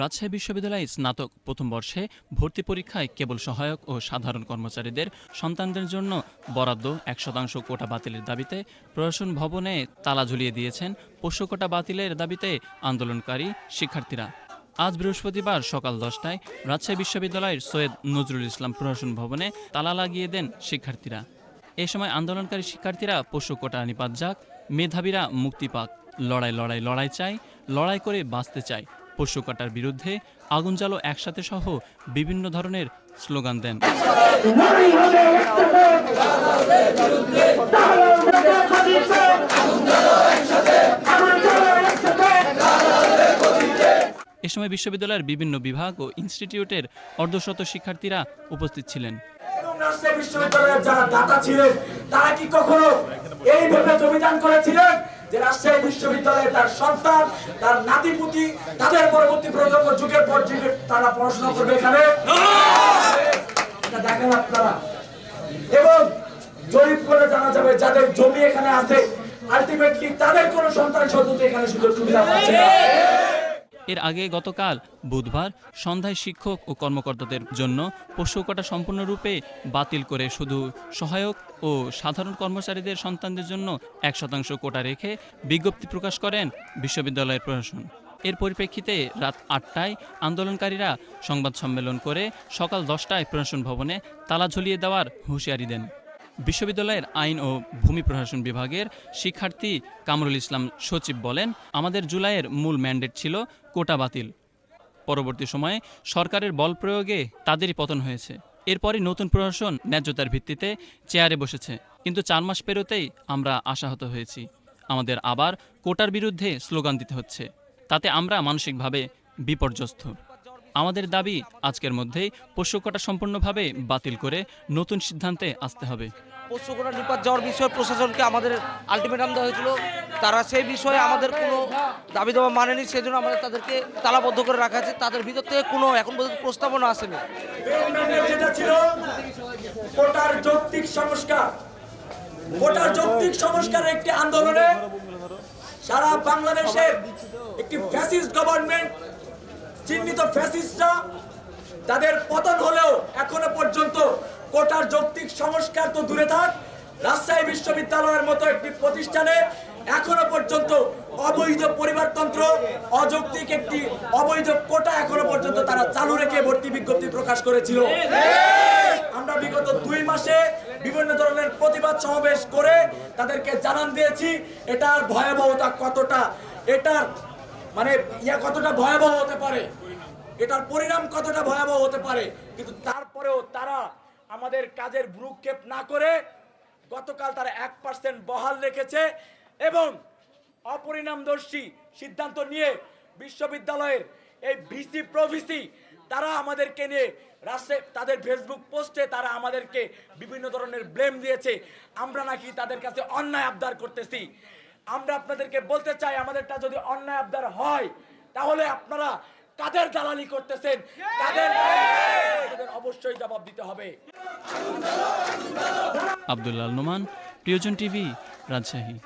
রাজশাহী বিশ্ববিদ্যালয়ে স্নাতক প্রথম বর্ষে ভর্তি পরীক্ষায় কেবল সহায়ক ও সাধারণ কর্মচারীদের সন্তানদের জন্য বরাদ্দ এক শতাংশ কোটা বাতিলের দাবিতে প্রশাসন ভবনে তালা ঝুলিয়ে দিয়েছেন পোষ্য কোটা বাতিলের দাবিতে আন্দোলনকারী শিক্ষার্থীরা। আজ বৃহস্পতিবার সকাল দশটায় রাজশাহী বিশ্ববিদ্যালয়ের সৈয়দ নজরুল ইসলাম প্রশাসন ভবনে তালা লাগিয়ে দেন শিক্ষার্থীরা। এ সময় আন্দোলনকারী শিক্ষার্থীরা পোষ্য কোটা নিপাত যাক, মেধাবীরা মুক্তি পাক, লড়াই লড়াই লড়াই চাই লড়াই করে বাঁচতে চাই পশু কাটার বিরুদ্ধে আগুন জ্বালো একসাথে সহ বিভিন্ন ধরনের স্লোগান দেন। এ সময় বিশ্ববিদ্যালয়ের বিভিন্ন বিভাগ ও ইনস্টিটিউটের অর্ধশত শিক্ষার্থীরা উপস্থিত ছিলেন। বিশ্ববিদ্যালয়ের যারা দাতা ছিলেন, তারা কি কখনো এই ভেবে জমিদান করেছিলেন? যে রাজশাহী বিশ্ববিদ্যালয়ে তার সন্তান, তার নাতিপুতি, তাদের পরবর্তী প্রজন্ম যুগের পর যুগে তারা পড়াশোনা করবে এখানে। দেখেন আপনারা। এবং জরিপ করে জানা যাবে যাদের জমি এখানে আছে আলটিমেটলি তাদের কোন সন্তান সন্ততি এখানে সুযোগ সুবিধা পাচ্ছে এর আগে গতকাল বুধবার সন্ধ্যায় শিক্ষক ও কর্মকর্তাদের জন্য পোষ্য কোটা সম্পূর্ণরূপে বাতিল করে শুধু সহায়ক ও সাধারণ কর্মচারীদের সন্তানদের জন্য এক শতাংশ কোটা রেখে বিজ্ঞপ্তি প্রকাশ করেন বিশ্ববিদ্যালয়ের প্রশাসন। এর পরিপ্রেক্ষিতে রাত আটটায় আন্দোলনকারীরা সংবাদ সম্মেলন করে সকাল দশটায় প্রশাসন ভবনে তালা ঝুলিয়ে দেওয়ার হুঁশিয়ারি দেন। বিশ্ববিদ্যালয়ের আইন ও ভূমি প্রশাসন বিভাগের শিক্ষার্থী কামরুল ইসলাম সচিব বলেন, আমাদের জুলাইয়ের মূল ম্যান্ডেট ছিল কোটা বাতিল। পরবর্তী সময়ে সরকারের বল প্রয়োগে তাদেরই পতন হয়েছে। এরপরই নতুন প্রশাসন ন্যায্যতার ভিত্তিতে চেয়ারে বসেছে। কিন্তু চার মাস পেরোতেই আমরা আশাহত হয়েছি। আমাদের আবার কোটার বিরুদ্ধে স্লোগান দিতে হচ্ছে। তাতে আমরা মানসিকভাবে বিপর্যস্ত। আমাদের দাবি আজকের মধ্যেই পোষ্য কোটা সম্পূর্ণভাবে বাতিল করে নতুন সিদ্ধান্তে আসতে হবে। পোষ্যকোটা নিপাত যাওয়ার বিষয়ে প্রশাসনকে আমাদের আলটিমেটাম দেওয়া হয়েছিল। তারা সেই বিষয়ে আমাদের কোনো দাবি দাবা মানেনি সেজন্য আমাদের তাদেরকে তালাবদ্ধ করে রাখা আছে। তাদের ভিতর থেকে কোনো এখন পর্যন্ত প্রস্তাবনা আসেনি। যেটা ছিল কোটার যৌক্তিক সংস্কার কোটার যৌক্তিক সংস্কারের একটি আন্দোলনে সারা বাংলাদেশের একটি ফ্যাসিস্ট গভর্নমেন্ট চিহ্নিত ফ্যাসিস্টরা তাদের পতন হলেও এখনও পর্যন্ত কোটার যৌক্তিক সংস্কার তো দূরে থাক। রাজশাহী বিশ্ববিদ্যালয়ের মতো একটি প্রতিষ্ঠানে এখনও পর্যন্ত অবৈধ পরিবারতন্ত্র, অযৌক্তিক একটি অবৈধ কোটা এখনও পর্যন্ত তারা চালু রেখে ভর্তি বিজ্ঞপ্তি প্রকাশ করেছিল। আমরা বিগত দুই মাসে বিভিন্ন ধরনের প্রতিবাদ সমাবেশ করে তাদেরকে জানান দিয়েছি, এটার ভয়াবহতা কতটা, এটার মানে ইয়া কতটা ভয়াবহ হতে পারে? এটার পরিণাম কতটা ভয়াবহ হতে পারে? কিন্তু তারপরেও তারা আমাদের কাজের ভ্রুক্ষেপ না করে গতকাল তারা এক পার্সেন্ট বহাল রেখেছে এবং অপরিণামদর্শী সিদ্ধান্ত নিয়ে বিশ্ববিদ্যালয়ের এই ভিসি প্রভিসি তারা আমাদেরকে নিয়ে রাষ্ট্রে তাদের ফেসবুক পোস্টে তারা আমাদেরকে বিভিন্ন ধরনের ব্লেম দিয়েছে। আমরা নাকি তাদের কাছে অন্যায় আবদার করতেছি। আমরা আপনাদেরকে বলতে চাই, আমাদেরটা যদি অন্যায় আবদার হয়, তাহলে আপনারা কাদের দালালি করতেছেন? তাদের অবশ্যই জবাব দিতে হবে। আব্দুল্লাহ নোমান, প্রিয়জন টিভি, রাজশাহী।